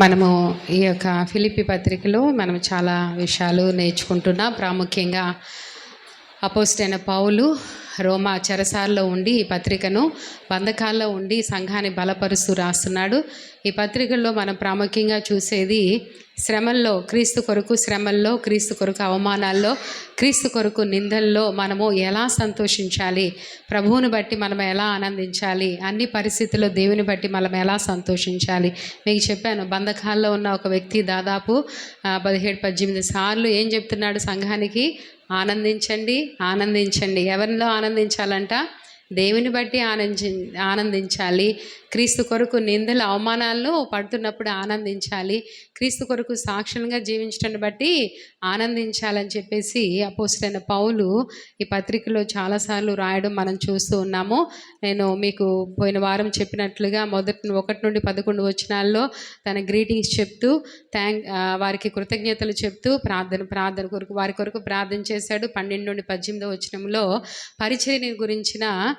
మనము ఈ యొక్క ఫిలిపి పత్రికలో మనం చాలా విషయాలు నేర్చుకుంటున్నాం. ప్రాముఖ్యంగా అపోస్టైన పావులు రోమా చెరసాల్లో ఉండి ఈ పత్రికను బంధకాల్లో ఉండి సంఘాన్ని బలపరుస్తూ రాస్తున్నాడు. ఈ పత్రికల్లో మనం ప్రాముఖ్యంగా చూసేది శ్రమల్లో క్రీస్తు కొరకు శ్రమల్లో క్రీస్తు కొరకు అవమానాల్లో క్రీస్తు కొరకు నిందల్లో మనము ఎలా సంతోషించాలి? ప్రభువుని బట్టి మనం ఎలా ఆనందించాలి? అన్ని పరిస్థితుల్లో దేవుని బట్టి మనం ఎలా సంతోషించాలి? మీకు చెప్పాను బంధకాల్లో ఉన్న ఒక వ్యక్తి దాదాపు పదిహేడు పద్దెనిమిది సార్లు ఏం చెప్తున్నాడు సంఘానికి? ఆనందించండి ఆనందించండి. ఎవరిలో ఆనందించాలంట? దేవుని బట్టి ఆనందించి ఆనందించాలి. క్రీస్తు కొరకు నిందలు అవమానాల్లో పడుతున్నప్పుడు ఆనందించాలి. క్రీస్తు కొరకు సాక్షులుగా జీవించడాన్ని బట్టి ఆనందించాలని చెప్పేసి అపోసరైన పౌలు ఈ పత్రికలో చాలాసార్లు రాయడం మనం చూస్తూ ఉన్నాము. నేను మీకు పోయిన వారం చెప్పినట్లుగా మొదటి ఒకటి నుండి పదకొండు వచనాల్లో తన గ్రీటింగ్స్ చెప్తూ థ్యాంక్ వారికి కృతజ్ఞతలు చెప్తూ ప్రార్థన ప్రార్థన కొరకు వారి కొరకు ప్రార్థన చేశాడు. పన్నెండు నుండి పద్దెనిమిదో వచనంలో పరిచర్య గురించిన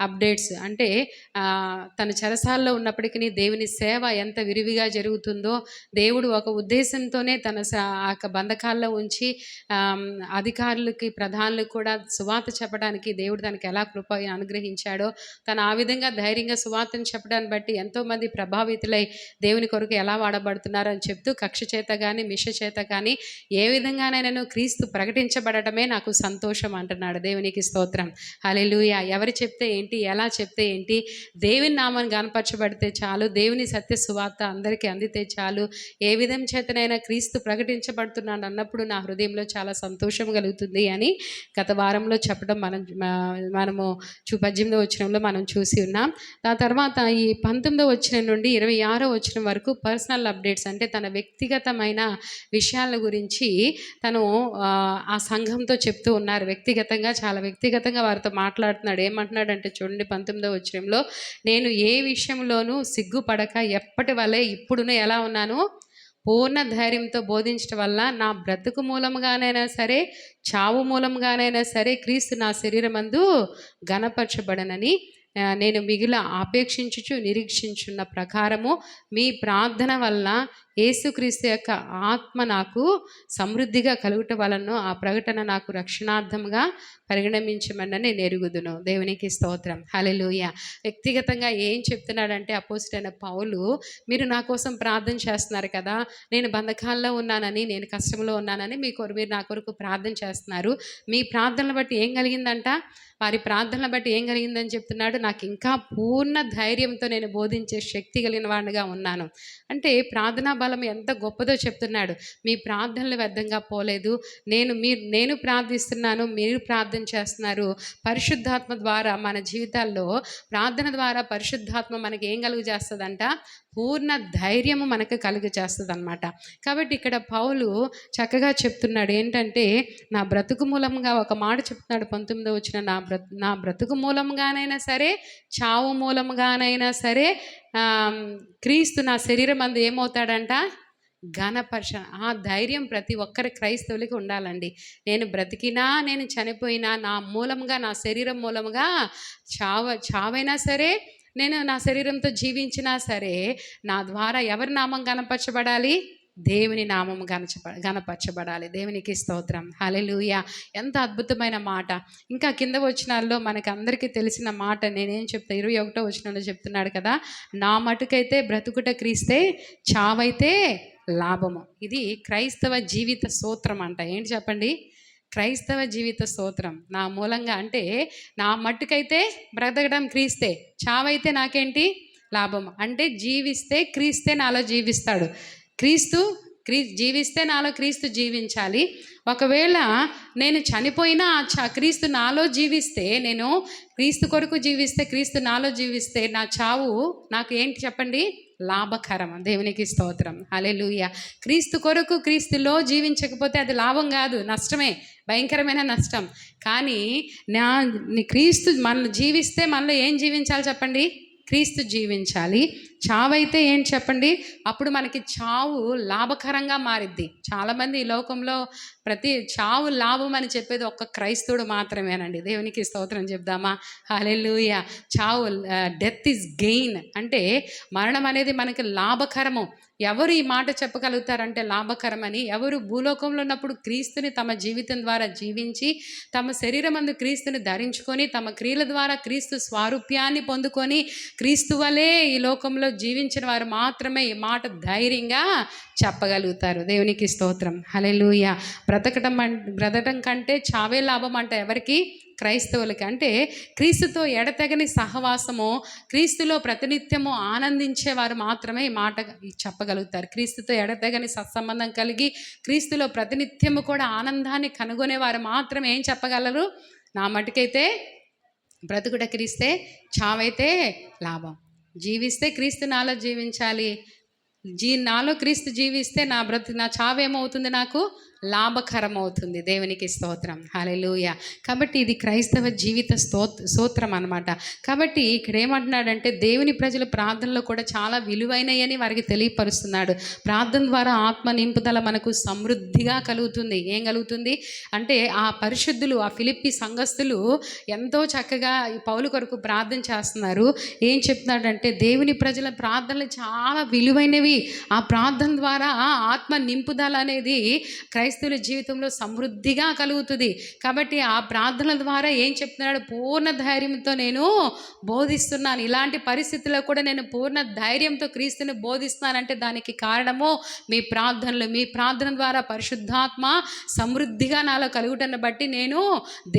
అప్డేట్స్. అంటే తన చెరసాల్లో ఉన్నప్పటికీ దేవుని సేవ ఎంత విరివిగా జరుగుతుందో దేవుడు ఒక ఉద్దేశంతోనే తన స- ఆ యొక్క బంధకాల్లో ఉంచి అధికారులకి ప్రధానులకు కూడా సువార్త చెప్పడానికి దేవుడు తనకి ఎలా కృప అనుగ్రహించాడో తను ఆ విధంగా ధైర్యంగా సువార్తను చెప్పడాన్ని బట్టి ఎంతోమంది ప్రభావితులై దేవుని కొరకు ఎలా వాడబడుతున్నారని చెప్తూ కక్ష చేత కానీ మిష చేత కానీ ఏ విధంగానైనా క్రీస్తు ప్రకటించబడటమే నాకు సంతోషం అంటున్నాడు దేవునికి స్తోత్రం. హల్లెలూయా. ఎవరు చెప్తే ఏంటి? ఎలా చెప్తే ఏంటి? దేవుని నామాన్ని గనపరచబడితే చాలు దేవుని సత్య సువార్త అందరికీ అందితే చాలు. ఏ విధం చేతనైనా క్రీస్తు ప్రకటించబడుతున్నాడు అన్నప్పుడు నా హృదయంలో చాలా సంతోషం కలుగుతుంది అని గత వారంలో చెప్పడం మనం మనము చూ పద్దెనిమిదో వచ్చినంలో మనం చూసి ఉన్నాం. దాని తర్వాత ఈ పంతొమ్మిదో వచ్చిన నుండి ఇరవై ఆరో వచ్చిన వరకు పర్సనల్ అప్డేట్స్ అంటే తన వ్యక్తిగతమైన విషయాల గురించి తను ఆ, ఆ సంఘంతో చెప్తూ ఉన్నారు. వ్యక్తిగతంగా చాలా వ్యక్తిగతంగా వారితో మాట్లాడుతున్నాడు. ఏమంటున్నాడంటే చూడండి పంతొమ్మిదో వచ్చినంలో నేను ఏ విషయంలోనూ సిగ్గుపడక ఎప్పటి వలె ఇప్పుడును ఎలా ఉన్నాను? పూర్ణ ధైర్యంతో బోధించడం వల్ల నా బ్రతుకు మూలంగానైనా సరే చావు మూలంగానైనా సరే క్రీస్తు నా శరీరమందు గనపరచబడనని నేను మిగిలిన ఆపేక్షించుచు నిరీక్షించున్న ప్రకారము మీ ప్రార్థన వల్ల యేసుక్రీస్తు యొక్క ఆత్మ నాకు సమృద్ధిగా కలుగుట వలన ఆ ప్రకటన నాకు రక్షణార్థంగా పరిగణించమని నేను ఎరుగుదును. దేవునికి స్తోత్రం. హల్లెలూయా. వ్యక్తిగతంగా ఏం చెప్తున్నాడంటే అపోజిట్ అయిన పౌలు మీరు నా కోసం ప్రార్థన చేస్తున్నారు కదా నేను బంధకాల్లో ఉన్నానని నేను కష్టంలో ఉన్నానని మీ కొరకు మీరు నా కొరకు ప్రార్థన చేస్తున్నారు. మీ ప్రార్థనలు బట్టి ఏం కలిగిందంట? వారి ప్రార్థనలు బట్టి ఏం కలిగిందని చెప్తున్నాడు? నాకు ఇంకా పూర్ణ ధైర్యంతో నేను బోధించే శక్తి కలిగిన వాడిగా ఉన్నాను. అంటే ప్రార్థనా బలం ఎంత గొప్పదో చెప్తున్నాడు. మీ ప్రార్థనలు వ్యర్థంగా పోలేదు. నేను మీరు నేను ప్రార్థిస్తున్నాను మీరు ప్రార్థన చేస్తున్నారు. పరిశుద్ధాత్మ ద్వారా మన జీవితాల్లో ప్రార్థన ద్వారా పరిశుద్ధాత్మ మనకి ఏం కలుగు చేస్తుందంట పూర్ణ ధైర్యము మనకు కలుగు చేస్తుంది అనమాట కాబట్టి ఇక్కడ పౌలు చక్కగా చెప్తున్నాడు ఏంటంటే నా బ్రతుకు మూలంగా ఒక మాట చెప్తున్నాడు పంతొమ్మిదో వచ్చిన నా బ్ర నా బ్రతుకు మూలంగానైనా సరే చావు మూలంగానైనా సరే క్రీస్తు నా శరీరం అందు ఏమవుతాడంట? ఘనపరచ ఆ ధైర్యం ప్రతి ఒక్కరి క్రైస్తవులకి ఉండాలండి. నేను బ్రతికినా నేను చనిపోయినా నా మూలంగా నా శరీరం మూలంగా చావ చావైనా సరే నేను నా శరీరంతో జీవించినా సరే నా ద్వారా ఎవరి నామం గనపరచబడాలి దేవుని నామం గణచ గనపరచబడాలి దేవునికి స్తోత్రం. హలెలుయ ఎంత అద్భుతమైన మాట. ఇంకా కింద వచనాల్లో మనకు అందరికీ తెలిసిన మాట నేనేం చెప్తా ఇరవై ఒకటో వచనంలో చెప్తున్నాడు కదా నా మటుకైతే బ్రతుకుట క్రీస్తే చావైతే లాభము. ఇది క్రైస్తవ జీవిత సూత్రం అంట. ఏంటి చెప్పండి? క్రైస్తవ జీవిత స్తోత్రం నా మూలంగా అంటే నా మట్టుకైతే బ్రతకడం క్రీస్తే చావైతే నాకేంటి? లాభం అంటే జీవిస్తే క్రీస్తే నాలో జీవిస్తాడు. క్రీస్తు క్రీ జీవిస్తే నాలో క్రీస్తు జీవించాలి. ఒకవేళ నేను చనిపోయినా ఆ చ క్రీస్తు నాలో జీవిస్తే నేను క్రీస్తు కొరకు జీవిస్తే క్రీస్తు నాలో జీవిస్తే నా చావు నాకు ఏంటి చెప్పండి? లాభకరం దేవునికి స్తోత్రం. అలెలుయ క్రీస్తు కొరకు క్రీస్తులో జీవించకపోతే అది లాభం కాదు నష్టమే భయంకరమైన నష్టం. కానీ నా క్రీస్తు మనల్ని జీవిస్తే మనలో ఏం జీవించాలి చెప్పండి? క్రీస్తు జీవించాలి. చావైతే ఏం చెప్పండి? అప్పుడు మనకి చావు లాభకరంగా మారిద్ది. చాలామంది ఈ లోకంలో ప్రతి చావు లాభం అని చెప్పేది ఒక్క క్రైస్తవుడు మాత్రమేనండి. దేవునికి స్తోత్రం చెప్దామా? హల్లెలూయా! చావు డెత్ ఈజ్ గెయిన్. అంటే మరణం అనేది మనకి లాభకరము. ఎవరు ఈ మాట చెప్పగలుగుతారంటే లాభకరమని ఎవరు భూలోకంలో ఉన్నప్పుడు క్రీస్తుని తమ జీవితం ద్వారా జీవించి తమ శరీరం అందు క్రీస్తుని ధరించుకొని తమ క్రియల ద్వారా క్రీస్తు స్వారూప్యాన్ని పొందుకొని క్రీస్తు వలే ఈ లోకంలో జీవించిన వారు మాత్రమే ఈ మాట ధైర్యంగా చెప్పగలుగుతారు. దేవునికి స్తోత్రం. హలెలూయ బ్రతకటం బ్రతకటం కంటే చావే లాభం అంట ఎవరికి? క్రైస్తవులకి. అంటే క్రీస్తుతో ఎడతెగని సహవాసము క్రీస్తులో ప్రతినిత్యము ఆనందించేవారు మాత్రమే ఈ మాట చెప్పగలుగుతారు. క్రీస్తుతో ఎడతెగని సత్సంబంధం కలిగి క్రీస్తులో ప్రతినిత్యము కూడా ఆనందాన్ని కనుగొనేవారు మాత్రమే ఏం చెప్పగలరు? నా మటుకైతే బ్రతుకుట క్రీస్తే చావైతే లాభం. జీవిస్తే క్రీస్తు నాలో జీవించాలి. జీ నాలో క్రీస్తు జీవిస్తే నా బ్రతు నా చావేమవుతుంది నాకు? లాభకరం అవుతుంది దేవునికి స్తోత్రం. హాలెలూయ కాబట్టి ఇది క్రైస్తవ జీవిత స్తోత్ స్తోత్రం అనమాట కాబట్టి ఇక్కడ ఏమంటున్నాడంటే దేవుని ప్రజల ప్రార్థనలో కూడా చాలా విలువైనయని వారికి తెలియపరుస్తున్నాడు. ప్రార్థన ద్వారా ఆత్మ నింపుదల మనకు సమృద్ధిగా కలుగుతుంది. ఏం కలుగుతుంది? అంటే ఆ పరిశుద్ధులు ఆ ఫిలిప్పి సంఘస్థులు ఎంతో చక్కగా ఈ పౌలు కొరకు ప్రార్థన చేస్తున్నారు. ఏం చెప్తున్నాడంటే దేవుని ప్రజల ప్రార్థనలు చాలా విలువైనవి. ఆ ప్రార్థన ద్వారా ఆత్మ నింపుదల అనేది క్రై క్రైస్తవుల జీవితంలో సమృద్ధిగా కలుగుతుంది. కాబట్టి ఆ ప్రార్థనల ద్వారా ఏం చెప్తున్నాడు? పూర్ణ ధైర్యంతో నేను బోధిస్తున్నాను. ఇలాంటి పరిస్థితుల్లో కూడా నేను పూర్ణ ధైర్యంతో క్రీస్తుని బోధిస్తున్నానంటే దానికి కారణము మీ ప్రార్థనలు. మీ ప్రార్థన ద్వారా పరిశుద్ధాత్మ సమృద్ధిగా నాలో కలుగుటను బట్టి నేను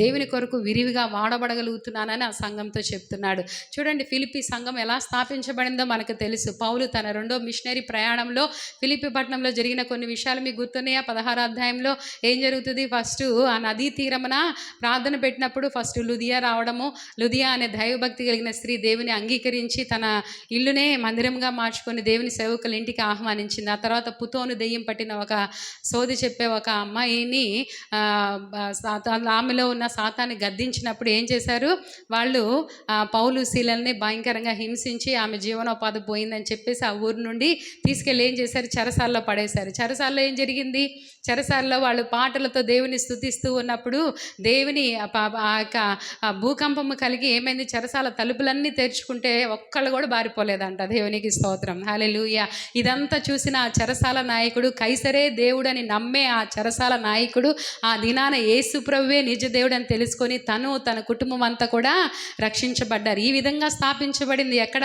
దేవుని కొరకు విరివిగా వాడబడగలుగుతున్నానని ఆ సంఘంతో చెప్తున్నాడు. చూడండి ఫిలిపి సంఘం ఎలా స్థాపించబడిందో మనకు తెలుసు. పౌలు తన రెండో మిషనరీ ప్రయాణంలో ఫిలిపి పట్టణంలో జరిగిన కొన్ని విషయాలు మీకు గుర్తున్నాయా? పదహారు అధ్యాయంలో ఏం జరుగుతుంది? ఫస్ట్ ఆ నదీ తీరమున ప్రార్థన పెట్టినప్పుడు ఫస్ట్ లుదియా రావడము. లుదియా అనే దైవభక్తి కలిగిన స్త్రీ దేవుని అంగీకరించి తన ఇల్లునే మందిరంగా మార్చుకొని దేవుని సేవకుల ఇంటికి ఆహ్వానించింది. ఆ తర్వాత పుతోను దెయ్యం పట్టిన ఒక సోది చెప్పే ఒక అమ్మాయిని ఆమెలో ఉన్న సాతాన్ని గద్దించినప్పుడు ఏం చేశారు? వాళ్ళు పౌలు శీలల్ని భయంకరంగా హింసించి ఆమె జీవనోపాధి పోయిందని చెప్పేసి ఆ ఊరు నుండి తీసుకెళ్ళి ఏం చేశారు? చెరసాల్లో పడేశారు. చెరసాల్లో ఏం జరిగింది? చెరసాల్లో వాళ్ళు పాటలతో దేవుని స్తుతిస్తూ ఉన్నప్పుడు దేవుని ఆ ఆ యొక్క భూకంపము కలిగి ఏమైంది? చెరసాల తలుపులన్నీ తెరుచుకుంటే ఒక్కళ్ళు కూడా బారిపోలేదంట దేవునికి స్తోత్రం. హల్లెలూయ. ఇదంతా చూసిన ఆ చెరసాల నాయకుడు కైసరే దేవుడని నమ్మే ఆ చెరసాల నాయకుడు ఆ దినాన ఏసుప్రవ్వే నిజ దేవుడు అని తెలుసుకొని తను తన కుటుంబం అంతా కూడా రక్షించబడ్డారు. ఈ విధంగా స్థాపించబడింది ఎక్కడ?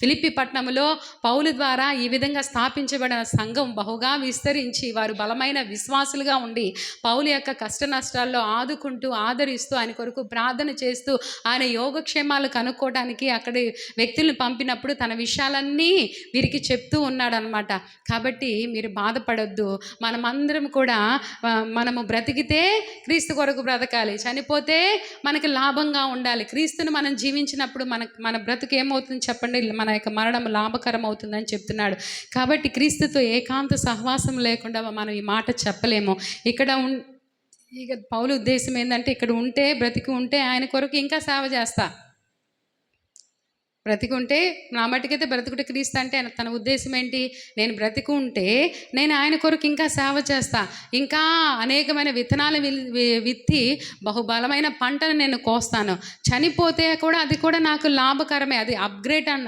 ఫిలిప్పి పట్టణంలో పౌలు ద్వారా ఈ విధంగా స్థాపించబడిన సంఘం బహుగా విస్తరించి వారు బలమైన విశ్వాసులుగా ఉండి పౌలు యొక్క కష్ట నష్టాల్లో ఆదుకుంటూ ఆదరిస్తూ ఆయన కొరకు ప్రార్థన చేస్తూ ఆయన యోగక్షేమాలు కనుక్కోవడానికి అక్కడి వ్యక్తులను పంపినప్పుడు తన విషయాలన్నీ వీరికి చెప్తూ ఉన్నాడనమాట కాబట్టి మీరు బాధపడొద్దు. మనమందరం కూడా మనము బ్రతికితే క్రీస్తు కొరకు బ్రతకాలి. చనిపోతే మనకి లాభంగా ఉండాలి. క్రీస్తును మనం జీవించినప్పుడు మన మన బ్రతుకు ఏమవుతుంది చెప్పండి. మన మన యొక్క మరణం లాభకరం అవుతుందని చెప్తున్నాడు. కాబట్టి క్రీస్తుతో ఏకాంత సహవాసం లేకుండా మనం ఈ మాట చెప్పలేము. ఇక్కడ ఉన్ ఇక పౌలు ఉద్దేశం ఏంటంటే ఇక్కడ ఉంటే బ్రతికి ఉంటే ఆయన కొరకు ఇంకా సేవ చేస్తా. బ్రతికుంటే నా మట్టుకైతే బ్రతుకుట క్రీస్తు అంటే తన ఉద్దేశం ఏంటి? నేను బ్రతికుంటే నేను ఆయన కొరకు ఇంకా సేవ చేస్తా. ఇంకా అనేకమైన విత్తనాలు వి- విత్తి బహుబలమైన పంటను నేను కోస్తాను. చనిపోతే కూడా అది కూడా నాకు లాభకరమే. అది అప్గ్రేడ్ అన్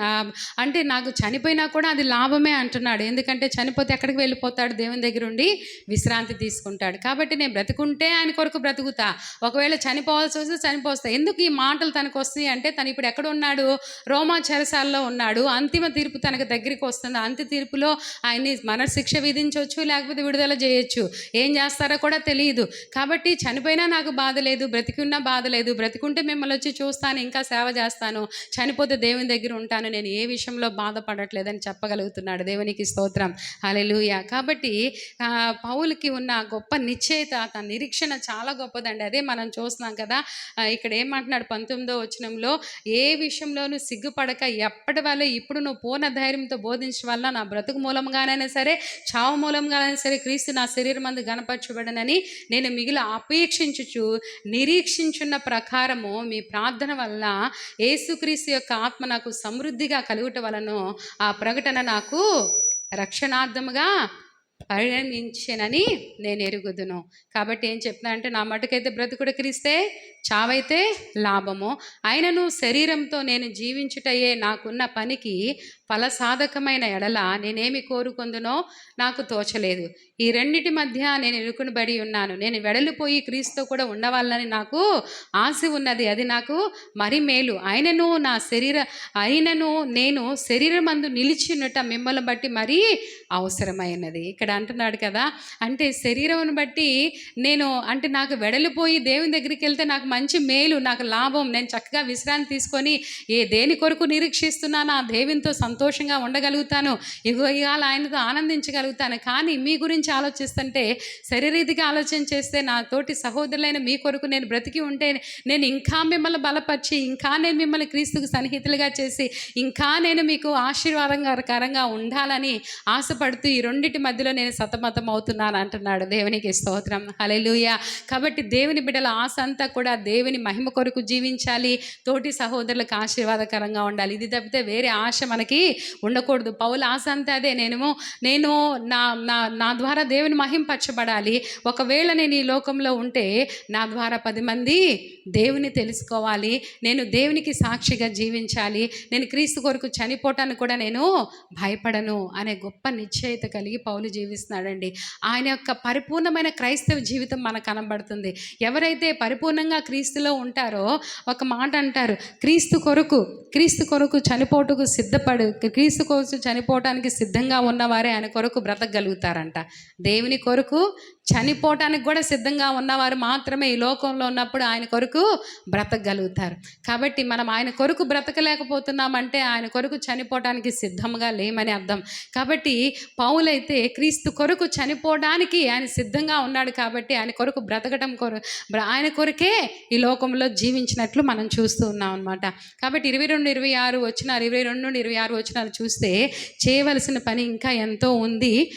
అంటే నాకు చనిపోయినా కూడా అది లాభమే అంటున్నాడు. ఎందుకంటే చనిపోతే ఎక్కడికి వెళ్ళిపోతాడు? దేవుని దగ్గర ఉండి విశ్రాంతి తీసుకుంటాడు. కాబట్టి నేను బ్రతుకుంటే ఆయన కొరకు బ్రతుకుతా. ఒకవేళ చనిపోవాల్సి వస్తే చనిపోస్తా. ఎందుకు ఈ మాటలు తనకు వస్తాయి అంటే తను ఇప్పుడు ఎక్కడ ఉన్నాడు? రోమ్ చెరసాల్లో ఉన్నాడు. అంతిమ తీర్పు తనకు దగ్గరికి వస్తుంది. అంత్య తీర్పులో ఆయన్ని మనశిక్ష విధించవచ్చు లేకపోతే విడుదల చేయొచ్చు. ఏం చేస్తారో కూడా తెలియదు. కాబట్టి చనిపోయినా నాకు బాధ లేదు బ్రతికున్నా బాధ లేదు. బ్రతికుంటే మిమ్మల్ని వచ్చి చూస్తాను ఇంకా సేవ చేస్తాను. చనిపోతే దేవుని దగ్గర ఉంటాను. నేను ఏ విషయంలో బాధపడట్లేదని చెప్పగలుగుతున్నాడు. దేవునికి స్తోత్రం. అలెలుయ కాబట్టి పౌలకి పౌలుకి ఉన్న గొప్ప నిశ్చయిత తన నిరీక్షణ చాలా గొప్పదండి. అదే మనం చూస్తున్నాం కదా ఇక్కడ ఏమంటున్నాడు పంతొమ్మిదో వచనంలో ఏ విషయంలోనూ సిగ్గు సిగ్గుపడక ఎప్పటి వల్ల ఇప్పుడు నువ్వు పూర్ణ ధైర్యంతో బోధించడం వల్ల నా బ్రతుకు మూలంగానైనా సరే చావు మూలంగానైనా సరే క్రీస్తు నా శరీరం మందు గణపరచబడనని నేను మిగిలి అపేక్షించుచు నిరీక్షించున్న ప్రకారము మీ ప్రార్థన వల్ల యేసుక్రీస్తు యొక్క ఆత్మ నాకు సమృద్ధిగా కలుగుట వలన ఆ ప్రకటన నాకు రక్షణార్థముగా పరిణమించనని నేను ఎరుగుదును. కాబట్టి ఏం చెప్తున్నా అంటే నా మటుకైతే బ్రతుకుడు క్రీస్తే చావైతే లాభము. ఆయనను శరీరంతో నేను జీవించుటయే నాకున్న పనికి ఫలసాధకమైన ఎడల నేనేమి కోరుకుందునో నాకు తోచలేదు. ఈ రెండిటి మధ్య నేను ఇరుకునబడి ఉన్నాను. నేను వెడలిపోయి క్రీస్తు కూడా ఉండవాలని నాకు ఆశ ఉన్నది. అది నాకు మరి మేలు. ఆయనను నా శరీర ఆయనను నేను శరీరమందు నిలిచినట మిమ్మల్ని బట్టి మరీ అవసరమైనది. ఇక్కడ అంటున్నాడు కదా అంటే శరీరం బట్టి నేను అంటే నాకు వెడలిపోయి దేవుని దగ్గరికి వెళ్తే నాకు మంచి మేలు నాకు లాభం. నేను చక్కగా విశ్రాంతి తీసుకొని ఏ దేని కొరకు నిరీక్షిస్తున్నానో ఆ దేవునితో సంతోషంగా ఉండగలుగుతాను. ఇగో ఇవాళ ఆయనతో ఆనందించగలుగుతాను. కానీ మీ గురించి ఆలోచిస్తుంటే శరీరీతిగా ఆలోచన చేస్తే నా తోటి సహోదరులైన మీ కొరకు నేను బ్రతికి ఉంటే నేను ఇంకా మిమ్మల్ని బలపరిచి ఇంకా నేను మిమ్మల్ని క్రీస్తుకు సన్నిహితులుగా చేసి ఇంకా నేను మీకు ఆశీర్వాదంకరంగా ఉండాలని ఆశపడుతూ ఈ రెండింటి మధ్యలో నేను సతమతం అవుతున్నాను అంటున్నాడు. దేవునికి స్తోత్రం. హలెలుయ కాబట్టి దేవుని బిడ్డల ఆశ అంతా కూడా దేవుని మహిమ కొరకు జీవించాలి. తోటి సహోదరులకు ఆశీర్వాదకరంగా ఉండాలి. ఇది తప్పితే వేరే ఆశ మనకి ఉండకూడదు. పౌల ఆశ అంతా అదే నేను నేను నా నా నా ద్వారా దేవుని మహింపరచబడాలి. ఒకవేళ నేను ఈ లోకంలో ఉంటే నా ద్వారా పది మంది దేవుని తెలుసుకోవాలి. నేను దేవునికి సాక్షిగా జీవించాలి. నేను క్రీస్తు కొరకు చనిపోవటానికి కూడా నేను భయపడను అనే గొప్ప నిశ్చయిత కలిగి పౌలు జీవిస్తున్నాడండి. ఆయన యొక్క పరిపూర్ణమైన క్రైస్తవ జీవితం మనకు కనబడుతుంది. ఎవరైతే పరిపూర్ణంగా క్రీస్తులో ఉంటారో ఒక మాట అంటారు క్రీస్తు కొరకు క్రీస్తు కొరకు చనిపోటుకు సిద్ధపడు క్రీస్తు కోసం చనిపోవటానికి సిద్ధంగా ఉన్నవారే ఆయన కొరకు బ్రతకగలుగుతారంట. దేవుని కొరకు చనిపోవటానికి కూడా సిద్ధంగా ఉన్నవారు మాత్రమే ఈ లోకంలో ఉన్నప్పుడు ఆయన కొరకు బ్రతకగలుగుతారు. కాబట్టి మనం ఆయన కొరకు బ్రతకలేకపోతున్నామంటే ఆయన కొరకు చనిపోవటానికి సిద్ధంగా లేమని అర్థం. కాబట్టి పౌలైతే క్రీస్తు కొరకు చనిపోవడానికి ఆయన సిద్ధంగా ఉన్నాడు కాబట్టి ఆయన కొరకు బ్రతకటం కొర ఆయన కొరకే ఈ లోకంలో జీవించినట్లు మనం చూస్తూ ఉన్నాం అనమాట కాబట్టి ఇరవై రెండు ఇరవై ఆరు వచ్చిన ఇరవై రెండు నుండి ఇరవై ఆరు వచనాలు చూస్తే చేయవలసిన పని ఇంకా ఎంతో ఉంది.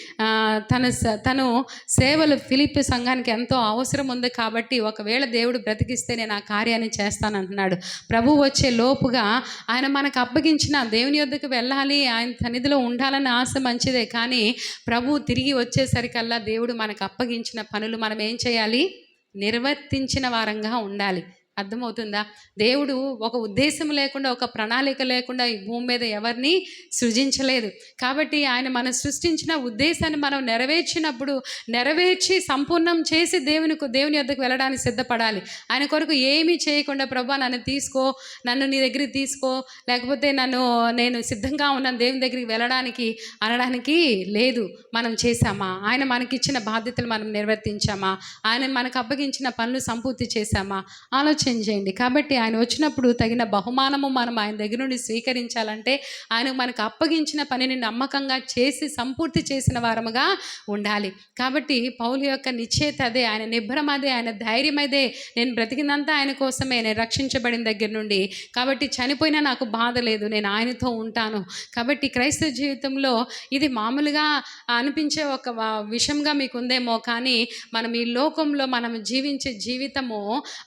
తన స- తను సేవలు ఫిలిప్ సంఘానికి ఎంతో అవసరం ఉంది కాబట్టి ఒకవేళ దేవుడు బ్రతికిస్తే నేను ఆ కార్యాన్ని చేస్తానంటున్నాడు. ప్రభు వచ్చే లోపుగా ఆయన మనకు అప్పగించిన దేవుని యొద్దకు వెళ్ళాలి ఆయన సన్నిధిలో ఉండాలన్న ఆశ మంచిదే కానీ ప్రభు తిరిగి వచ్చేసరికల్లా దేవుడు మనకు అప్పగించిన పనులు మనం ఏం చేయాలి? నిర్వర్తించిన వారంగా ఉండాలి. అర్థమవుతుందా? దేవుడు ఒక ఉద్దేశం లేకుండా ఒక ప్రణాళిక లేకుండా ఈ భూమి మీద ఎవరిని సృజించలేదు. కాబట్టి ఆయన మనం సృష్టించిన ఉద్దేశాన్ని మనం నెరవేర్చినప్పుడు నెరవేర్చి సంపూర్ణం చేసి దేవుని దేవుని వద్దకు వెళ్ళడానికి సిద్ధపడాలి. ఆయన కొరకు ఏమీ చేయకుండా ప్రభా నన్ను తీసుకో నన్ను నీ దగ్గరికి తీసుకో లేకపోతే నన్ను నేను సిద్ధంగా ఉన్నాను దేవుని దగ్గరికి వెళ్ళడానికి అనడానికి లేదు. మనం చేశామా? ఆయన మనకిచ్చిన బాధ్యతలు మనం నిర్వర్తించామా? ఆయన మనకు అప్పగించిన పనులు సంపూర్తి చేశామా? ఆలోచన చేయండి కాబట్టి ఆయన వచ్చినప్పుడు తగిన బహుమానము మనం ఆయన దగ్గర నుండి స్వీకరించాలంటే ఆయన మనకు అప్పగించిన పనిని నమ్మకంగా చేసి సంపూర్తి చేసిన వారముగా ఉండాలి. కాబట్టి పౌలు యొక్క నిశ్చేత అదే ఆయన నిభ్రం అదే ఆయన ధైర్యం అదే. నేను బ్రతికినంతా ఆయన కోసమే నేను రక్షించబడిన దగ్గర నుండి. కాబట్టి చనిపోయినా నాకు బాధ లేదు నేను ఆయనతో ఉంటాను. కాబట్టి క్రైస్తవ జీవితంలో ఇది మామూలుగా అనిపించే ఒక విషయంగా మీకు ఉందేమో కానీ మనం ఈ లోకంలో మనం జీవించే జీవితము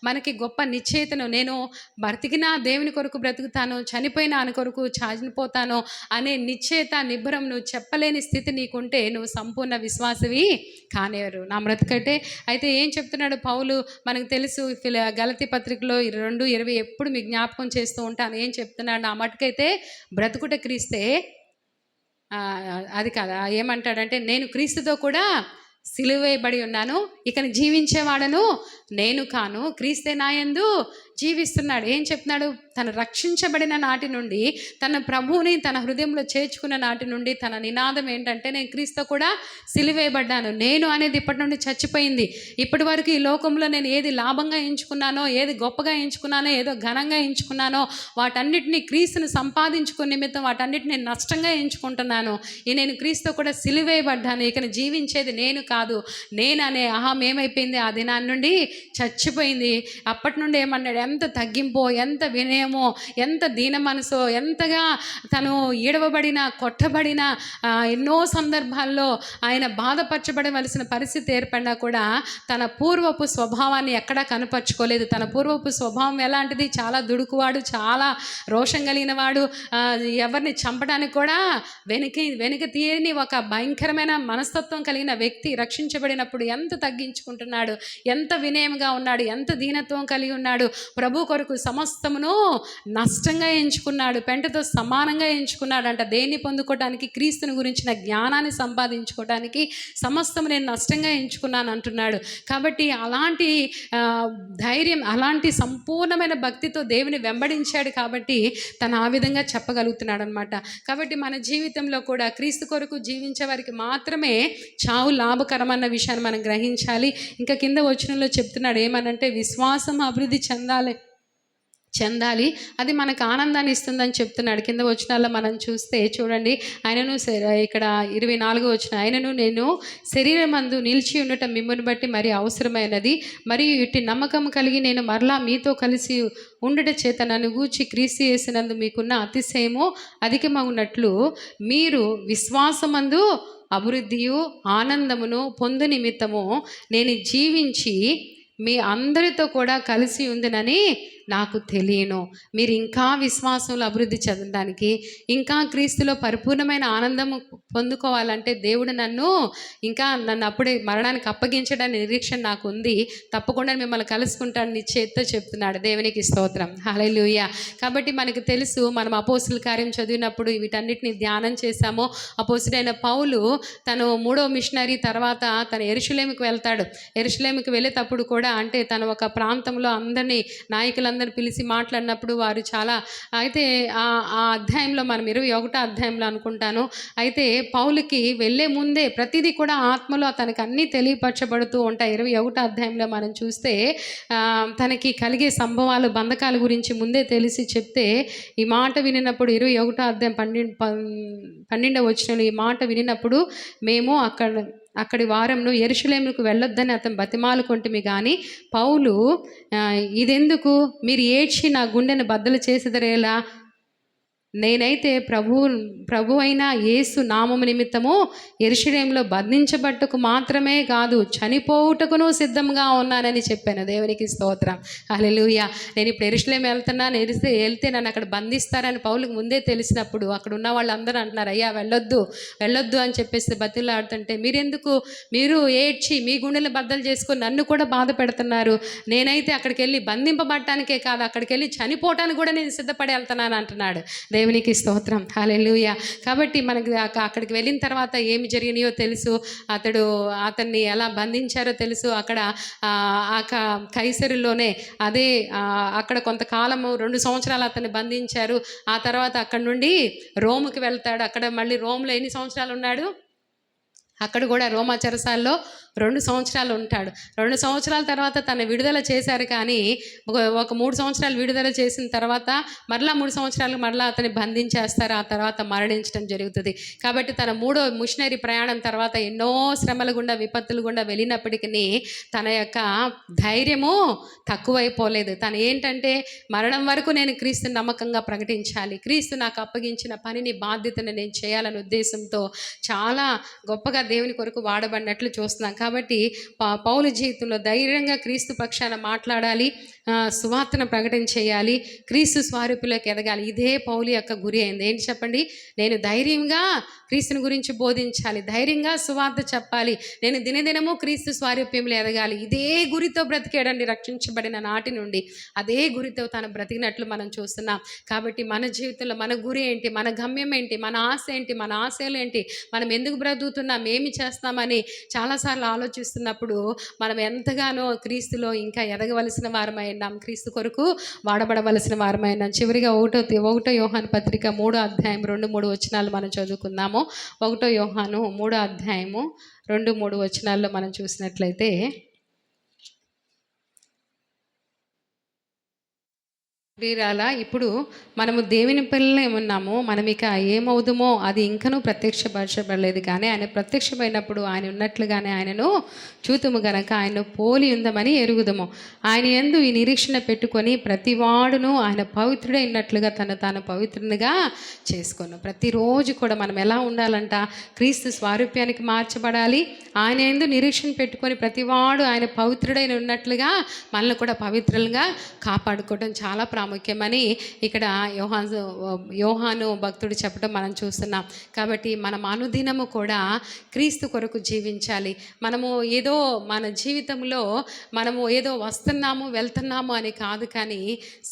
మనకి గొప్ప నిశ్చయితను నేను బ్రతికినా దేవుని కొరకు బ్రతుకుతాను చనిపోయినా ఆయన కొరకు చనిపోతాను అనే నిశ్చయిత నిబ్బరం నువ్వు చెప్పలేని స్థితి నీకుంటే నువ్వు సంపూర్ణ విశ్వాసవి కానేవారు నా బ్రతుకటే అయితే ఏం చెప్తున్నాడు పౌలు? మనకు తెలుసు ఫిల- గలతి పత్రికలో రెండు ఇరవై ఎప్పుడు మీకు జ్ఞాపకం చేస్తూ ఉంటాను. ఏం చెప్తున్నాడు? నా మటుకైతే బ్రతుకుట క్రీస్తే అది కాదా. ఏమంటాడంటే నేను క్రీస్తుతో కూడా సిలువేయబడి ఉన్నాను. ఇక జీవించేవాడను నేను కాను. క్రీస్తే నాయందు జీవిస్తున్నాడు. ఏం చెప్తున్నాడు? తను రక్షించబడిన నాటి నుండి తన ప్రభువుని తన హృదయంలో చేర్చుకున్న నాటి నుండి తన నినాదం ఏంటంటే నేను క్రీస్తు కూడా సిలివేయబడ్డాను. నేను అనేది ఇప్పటి నుండి చచ్చిపోయింది. ఇప్పటి వరకు ఈ లోకంలో నేను ఏది లాభంగా ఎంచుకున్నానో ఏది గొప్పగా ఎంచుకున్నానో ఏదో ఘనంగా ఎంచుకున్నానో వాటన్నిటిని క్రీస్తును సంపాదించుకునే నిమిత్తం వాటన్నిటిని నష్టంగా ఎంచుకుంటున్నాను. ఈ నేను క్రీస్తు కూడా సిలివేయబడ్డాను. ఇక జీవించేది నేను కాదు. నేను అనే అహం ఏమైపోయింది? ఆ దినాన్ని నుండి చచ్చిపోయింది. అప్పటి నుండి ఏమన్నాడు? ఎంత తగ్గింపో ఎంత వినయమో ఎంత దీన మనసో ఎంతగా తను ఈడవబడిన కొట్టబడిన ఎన్నో సందర్భాల్లో ఆయన బాధపరచబడవలసిన పరిస్థితి ఏర్పడినా కూడా తన పూర్వపు స్వభావాన్ని ఎక్కడా కనపరుచుకోలేదు. తన పూర్వపు స్వభావం ఎలాంటిది? చాలా దుడుకువాడు చాలా రోషం కలిగిన వాడు ఎవరిని చంపడానికి కూడా వెనక వెనుక తీయని ఒక భయంకరమైన మనస్తత్వం కలిగిన వ్యక్తి రక్షించబడినప్పుడు ఎంత తగ్గించుకుంటున్నాడు? ఎంత వినయంగా ఉన్నాడు? ఎంత దీనత్వం కలిగి ఉన్నాడు? ప్రభు కొరకు సమస్తమును నష్టంగా ఎంచుకున్నాడు పెంటతో సమానంగా ఎంచుకున్నాడు అంట దేన్ని పొందుకోవడానికి క్రీస్తుని గురించిన జ్ఞానాన్ని సంపాదించుకోవడానికి సమస్తము నేను నష్టంగా ఎంచుకున్నాను అంటున్నాడు. కాబట్టి అలాంటి ధైర్యం అలాంటి సంపూర్ణమైన భక్తితో దేవుని వెంబడించాడు కాబట్టి తను ఆ విధంగా చెప్పగలుగుతున్నాడు అనమాట కాబట్టి మన జీవితంలో కూడా క్రీస్తు కొరకు జీవించే వారికి మాత్రమే చావు లాభకరమన్న విషయాన్ని మనం గ్రహించాలి. ఇంకా కింద వచనంలో చెప్తున్నాడు ఏమనంటే విశ్వాసం అభివృద్ధి చెందాలి చెందాలి. అది మనకు ఆనందాన్ని ఇస్తుందని చెప్తున్నాడు. కింద వచనాల్లో మనం చూస్తే చూడండి. ఆయనను ఇక్కడ ఇరవై నాలుగు వచ్చిన ఆయనను నేను శరీరమందు నిలిచి ఉండటం మిమ్మల్ని బట్టి మరి అవసరమైనది. మరియు ఇట్టి నమ్మకం కలిగి నేను మరలా మీతో కలిసి ఉండట చేత నన్ను గూర్చి క్రీస్తు చేసినందు మీకున్న అతిశయము అధికమగునట్లు మీరు విశ్వాసమందు అభివృద్ధియు ఆనందమును పొందు నిమిత్తము నేను జీవించి మీ అందరితో కూడా కలిసి ఉందినని నాకు తెలియను. మీరు ఇంకా విశ్వాసంలో అభివృద్ధి చెందడానికి ఇంకా క్రీస్తులో పరిపూర్ణమైన ఆనందం పొందుకోవాలంటే దేవుడు నన్ను ఇంకా నన్ను అప్పుడే మరణానికి అప్పగించడానికి నిరీక్షణ నాకు ఉంది. తప్పకుండా మిమ్మల్ని కలుసుకుంటాను నీ చేత్తో చెప్తున్నాడు. దేవునికి స్తోత్రం. హలెలుయ కాబట్టి మనకు తెలుసు మనం అపోసుల కార్యం చదివినప్పుడు వీటన్నిటిని ధ్యానం చేశాము. అపోసుడైన పౌలు తను మూడో మిషనరీ తర్వాత తను ఎరుషులేమికి వెళ్తాడు. ఎరుషులేమికి వెళ్ళేటప్పుడు కూడా అంటే తను ఒక ప్రాంతంలో అందరినీ నాయకులందరినీ పిలిచి మాట్లాడినప్పుడు వారు చాలా అయితే ఆ ఆ అధ్యాయంలో మనం ఇరవై ఒకటో అధ్యాయంలో అనుకుంటాను. అయితే పౌలుకి వెళ్ళే ముందే ప్రతిదీ కూడా ఆత్మలో తనకు అన్నీ తెలియపరచబడుతూ ఉంటాయి. ఇరవై ఒకటో అధ్యాయంలో మనం చూస్తే తనకి కలిగే సంభవాలు బంధకాల గురించి ముందే తెలిసి చెప్తే ఈ మాట వినినప్పుడు ఇరవై ఒకటో అధ్యాయం పన్నెండు పన్నెండవ వచ్చిన ఈ మాట వినినప్పుడు మేము అక్కడ అక్కడి వారంలో ఎరుషులేముకు వెళ్ళొద్దని అతను బతిమాలుకుంటుమి కానీ పౌలు ఇదెందుకు? మీరు ఏడ్చి నా గుండెను బద్దలు చేసేదరేలా? నేనైతే ప్రభు ప్రభు అయిన యేసు నామము నిమిత్తము ఎరుషులేంలో బంధించబట్టుకు మాత్రమే కాదు చనిపోవుటకును సిద్ధంగా ఉన్నానని చెప్పాను. దేవునికి స్తోత్రం. అలెలుయ నేను ఇప్పుడు ఎరుషులేం వెళ్తున్నాను ఎరిస్తే వెళ్తే నన్ను అక్కడ బంధిస్తారని పౌలకు ముందే తెలిసినప్పుడు అక్కడ ఉన్న వాళ్ళందరూ అంటున్నారు అయ్యా వెళ్ళొద్దు వెళ్ళొద్దు అని చెప్పేసి బతిలాడుతుంటే మీరెందుకు? మీరు ఏడ్చి మీ గుండెలు బద్దలు చేసుకుని నన్ను కూడా బాధ పెడుతున్నారు. నేనైతే అక్కడికి వెళ్ళి బంధింపబడటానికే కాదు అక్కడికి వెళ్ళి చనిపోవటానికి కూడా నేను సిద్ధపడి వెళ్తున్నాను అంటున్నాడు. దేవునికి స్తోత్రం. హాలెలుయ కాబట్టి మనకి అక్కడికి వెళ్ళిన తర్వాత ఏమి జరిగినాయో తెలుసు. అతడు అతన్ని ఎలా బంధించారో తెలుసు. అక్కడ ఆ, క- కైసరులోనే అదే అక్కడ కొంతకాలము రెండు సంవత్సరాలు అతన్ని బంధించారు. ఆ తర్వాత అక్కడ నుండి రోముకి వెళ్తాడు. అక్కడ మళ్ళీ రోమ్లో ఎన్ని సంవత్సరాలు ఉన్నాడు? అక్కడ కూడా రోమా చెరసాల్లో రెండు సంవత్సరాలు ఉంటాడు. రెండు సంవత్సరాల తర్వాత తన విడుదల చేశారు కానీ ఒక ఒక మూడు సంవత్సరాలు విడుదల చేసిన తర్వాత మరలా మూడు సంవత్సరాలు మరలా అతన్ని బంధించేస్తారు. ఆ తర్వాత మరణించడం జరుగుతుంది. కాబట్టి తన మూడో మిషనరీ ప్రయాణం తర్వాత ఎన్నో శ్రమల గుండా విపత్తులు గుండా వెళ్ళినప్పటికీ తన యొక్క ధైర్యము తక్కువైపోలేదు. తను ఏంటంటే మరణం వరకు నేను క్రీస్తు నమ్మకంగా ప్రకటించాలి. క్రీస్తు నాకు అప్పగించిన పనిని బాధ్యతను నేను చేయాలనే ఉద్దేశంతో చాలా గొప్పగా దేవుని కొరకు వాడబడినట్లు చూస్తున్నాం. కాబట్టి పా- పౌలు జీవితంలో ధైర్యంగా క్రీస్తు పక్షాన మాట్లాడాలి. సువార్తను ప్రకటన చేయాలి క్రీస్తు స్వారూపులోకి ఎదగాలి. ఇదే పౌలు యొక్క గురి అయింది. ఏంటి చెప్పండి? నేను ధైర్యంగా క్రీస్తుని గురించి బోధించాలి ధైర్యంగా సువార్త చెప్పాలి నేను దినదినము క్రీస్తు స్వారూప్యంలో ఎదగాలి. ఇదే గురితో బ్రతికేడండి రక్షించబడిన నాటి నుండి అదే గురితో తను బ్రతికినట్లు మనం చూస్తున్నాం. కాబట్టి మన జీవితంలో మన గురి ఏంటి? మన గమ్యం ఏంటి? మన ఆశ ఏంటి? మన ఆశలు ఏంటి? మనం ఎందుకు బ్రతుకుతున్నాం? ఏమి చేస్తామని చాలాసార్లు ఆలోచిస్తున్నప్పుడు మనం ఎంతగానో క్రీస్తులో ఇంకా ఎదగవలసిన వారమై ఉన్నాం క్రీస్తు కొరకు వాడబడవలసిన వారమైన. చివరిగా ఒకటో ఒకటో యోహాను పత్రిక మూడో అధ్యాయం రెండు మూడు వచనాలు మనం చదువుకుందాము. ఒకటో యోహాను మూడో అధ్యాయము రెండు మూడు వచనాల్లో మనం చూసినట్లయితే ప్రియురాలా ఇప్పుడు మనము దేవుని పిల్లలే ఉన్నాము మనం ఇక ఏమవుదుమో అది ఇంకనూ ప్రత్యక్షపరచబడలేదు. కానీ ఆయన ప్రత్యక్షమైనప్పుడు ఆయన ఉన్నట్లుగానే ఆయనను చూతుము గనక ఆయన పోలి ఉందమని ఎరుగుదము. ఆయన ఎందు ఈ నిరీక్షణ పెట్టుకొని ప్రతివాడును ఆయన పవిత్రుడైనట్లుగా తను తాను పవిత్రునిగా చేసుకొను. ప్రతిరోజు కూడా మనం ఎలా ఉండాలంట? క్రీస్తు స్వారూప్యానికి మార్చబడాలి. ఆయన ఎందు నిరీక్షణ పెట్టుకొని ప్రతివాడు ఆయన పవిత్రుడైన ఉన్నట్లుగా మనల్ని కూడా పవిత్రులుగా కాపాడుకోవడం చాలా ప్రాముఖ్యమని ఇక్కడ యోహాన్ యోహాను భక్తుడు చెప్పడం మనం చూస్తున్నాం. కాబట్టి మనం అనుదినము కూడా క్రీస్తు కొరకు జీవించాలి. మనము ఏదో మన జీవితంలో మనము ఏదో వస్తున్నాము వెళ్తున్నాము అని కాదు కానీ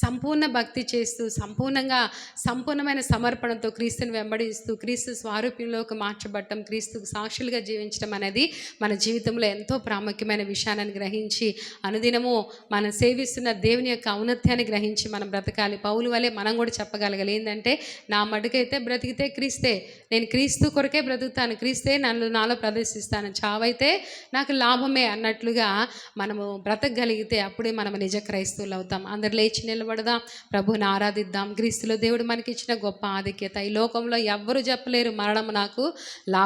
సంపూర్ణ భక్తి చేస్తూ సంపూర్ణంగా సంపూర్ణమైన సమర్పణతో క్రీస్తుని వెంబడిస్తూ క్రీస్తు స్వారూప్యంలోకి మార్చబడటం క్రీస్తుకు సాక్షులుగా జీవించడం అనేది మన జీవితంలో ఎంతో ప్రాముఖ్యమైన విషయాన్ని గ్రహించి అనుదినము మనం సేవిస్తున్న దేవుని యొక్క ఔన్నత్యాన్ని గ్రహించి మనం మనం బ్రతకాలి. పౌలు వలె మనం కూడా చెప్పగలగాలి. ఏంటంటే నా మటుకైతే బ్రతికితే క్రీస్తే. నేను క్రీస్తు కొరకే బ్రతుకుతాను. క్రీస్తే నన్ను నాలో ప్రదర్శిస్తాను. చావైతే నాకు లాభమే అన్నట్లుగా మనము బ్రతకగలిగితే అప్పుడే మనం నిజ క్రైస్తవులు అవుతాం. అందరు లేచి నిలబడదాం. ప్రభుని ఆరాధిద్దాం. క్రీస్తులో దేవుడు మనకి ఇచ్చిన గొప్ప ఆధిక్యత. ఈ లోకంలో ఎవ్వరు చెప్పలేరు. మరణం నాకు లాభం